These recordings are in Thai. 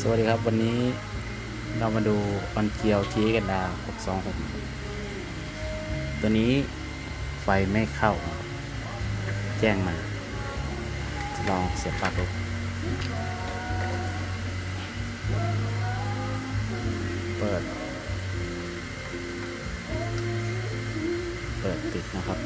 สวัสดีครับวันนี้เรามาดูออนเกียวทีกันดา626 ตัวนี้ไฟไม่เข้า แจ้งมาลองเสียบปลั๊กดูเปิด เปิดติดนะครับ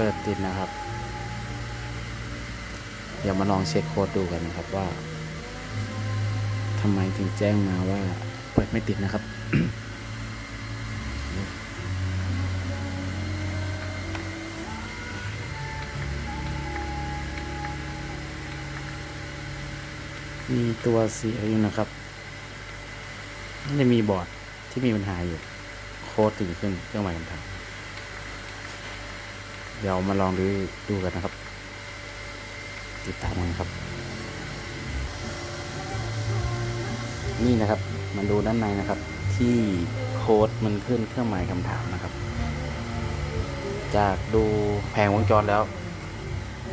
เปิดติดนะครับ เดี๋ยวมาลองเช็คโค้ดดูกันนะครับว่าทำไมถึงแจ้งมาว่าเปิดไม่ติดนะครับมีตัวเสียอยู่นะครับน่าจะมีบอร์ดที่มีปัญหาอยู่ โค้ดถึงขึ้นเครื่องหมายคำถาม เดี๋ยวมาลองดูดูกันนะครับ ติดตามกันครับ นี่นะครับมาดูด้านในนะครับ ที่โค้ดมันขึ้นเครื่องหมายคำถามนะครับ จากดูแผงวงจรแล้ว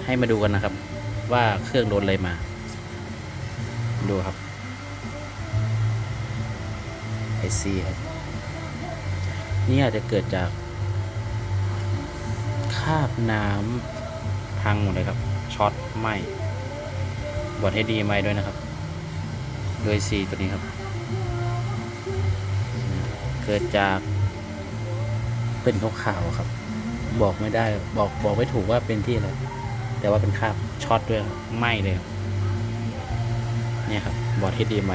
ให้มาดูกันนะครับ ว่าเครื่องโดนอะไรมา ดูครับไอซีครับนี่อาจจะเกิดจากาบน้ำพังหมดเลยครับ ช็อตไหมบอดให้ดีไหมด้วยนะครับ โดยสีตัวนี้ครับ เกิดจากเป็นขาวๆครับ บอกไม่ได้บอกบอกไม่ถูกว่าเป็นที่อะไรแต่ว่าเป็นคราบช็อตด้วยไหมเลยเนี่ยครับบอดให้ดีไหม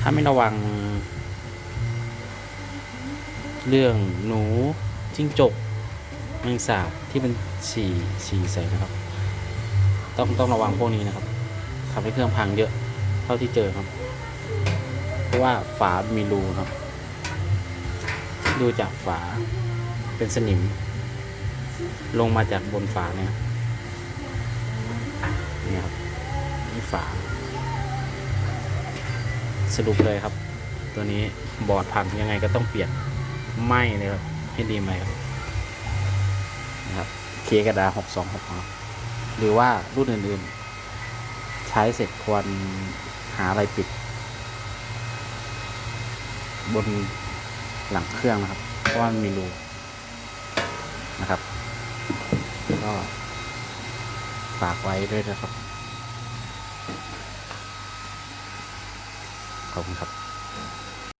ถ้าไม่ระวัง เรื่องหนูจิ้งจก แมงสาบที่มันฉี่ฉี่ใส่นะครับ ต้องต้องระวังพวกนี้นะครับทำให้เครื่องพังเยอะเท่าที่เจอครับ เพราะว่าฝา มีรูครับ ดูจากฝาเป็นสนิม ลงมาจากบนฝาเนี่ยนี่ครับนี่ฝา สรุปเลยครับ ตัวนี้บอร์ดพังยังไงก็ต้องเปลี่ยนไหมเลยครับให้ดีไหมครับ นะครับเคกระดาหกสองหกหรือว่ารุ่นอื่นๆ ใช้เสร็จควรหาอะไรปิด บนหลังเครื่องนะครับ เพราะว่ามันมีรูนะครับ ก็ฝากไว้ด้วยนะครับ ขอบคุณครับ